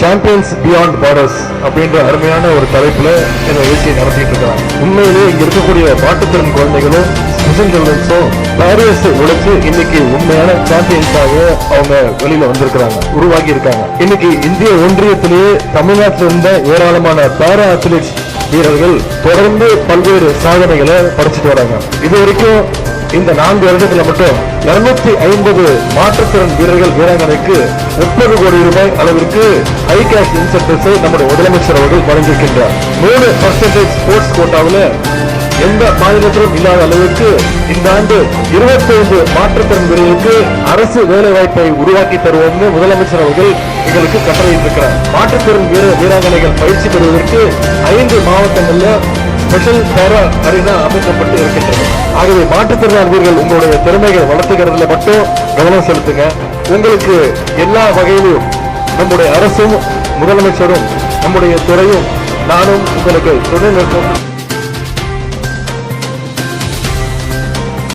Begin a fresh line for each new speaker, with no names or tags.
Champions beyond borders அப்படின்ற அருமையான ஒரு தலைப்பில் இந்த நிகழ்ச்சியை நடத்திட்டு இருக்கிறாங்க உண்மையிலே இங்கே இருக்கக்கூடிய மாற்றுத்திறன் குழந்தைகளும் ஸ்பெஷல் சில்ட்ரன்ஸும் பேரியர்ஸ் உழைச்சு இன்னைக்கு உண்மையான சாம்பியன்ஸாக அவங்க வெளியில வந்திருக்கிறாங்க உருவாகி இருக்காங்க. இன்னைக்கு இந்திய ஒன்றியத்திலேயே தமிழ்நாட்டில் இருந்த ஏராளமான பேரா அத்லீட்ஸ் வீரர்கள் தொடர்ந்து பல்வேறு சாதனைகளை படைச்சிட்டு வராங்க. இது வரைக்கும் இந்த நான்கு வருடத்துல மட்டும் இருநூத்தி ஐம்பது மாற்றுத்திறன் வீரர்கள் வீராங்கனைக்கு முப்பது கோடி ரூபாய் அளவிற்கு ஹை கேஷ் இன்சென்டிவ்ஸை நம்முடைய முதலமைச்சர் அவர்கள் வழங்கியிருக்கின்றார். மூணு பர்சன்டேஜ் ஸ்போர்ட்ஸ் கோட்டாவில் எந்த மாநிலத்திலும் இல்லாத அளவிற்கு இந்த ஆண்டு 25 மாற்றுத்திறன் வீரர்களுக்கு அரசு வேலை வாய்ப்பை உருவாக்கி தருவோம்னு முதலமைச்சர் அவர்கள் எங்களுக்கு கட்டளையிட்டிருக்கிறார். மாற்றுத்திறன் வீர வீராங்கனைகள் பயிற்சி பெறுவதற்கு ஐந்து மாவட்டங்களில் ஸ்பெஷல் பேரா அரினா அமைக்கப்பட்டு இருக்கின்றன ஆகவே மாற்றுத்திறனாளிகள் உங்களுடைய திறமைகளை வளர்த்துக்கிறதுல மட்டும் கவனம் செலுத்துங்க. உங்களுக்கு எல்லா வகையிலும் நம்முடைய அரசும் முதலமைச்சரும் நம்முடைய துறையும் நானும் உங்களுக்கு துணை நிற்கும்.